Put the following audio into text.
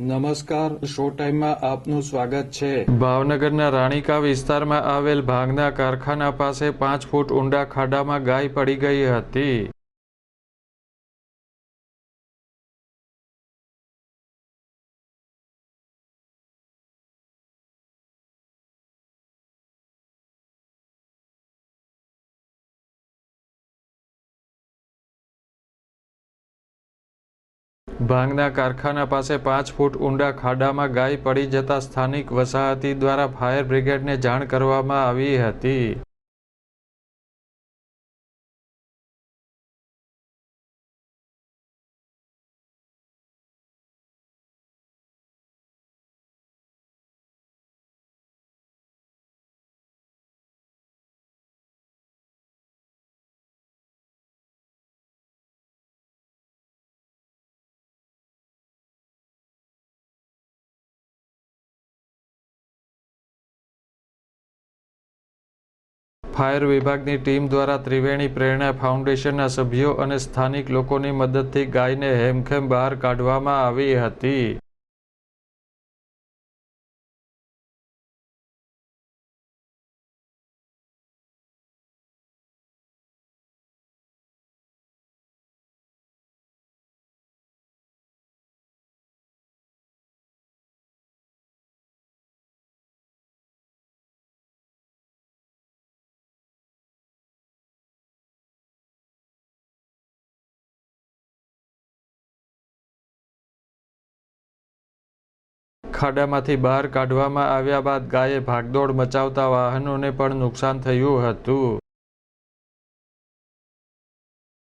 નમસ્કાર, શો ટાઈમમાં આપનું સ્વાગત છે. ભાવનગરના રાણીકા વિસ્તારમાં આવેલ ભાંગના કારખાના પાસે પાંચ ફૂટ ઊંડા ખાડામાં ગાય પડી ગઈ હતી. ભાંગના કારખાના પાસે પાંચ ફૂટ ઊંડા ખાડામાં ગાય પડી જતા સ્થાનિક વસાહતી દ્વારા ફાયર બ્રિગેડને જાણ કરવામાં આવી હતી. ફાયર વિભાગની ટીમ દ્વારા ત્રિવેણી પ્રેરણા ફાઉન્ડેશનના સભ્યો અને સ્થાનિક લોકોની મદદથી ગાયને હેમખેમ બહાર કાઢવામાં આવી હતી. ખાડામાંથી બહાર કાઢવામાં આવ્યા બાદ ગાયે ભાગદોડ મચાવતા વાહનોને પણ નુકસાન થયું હતું.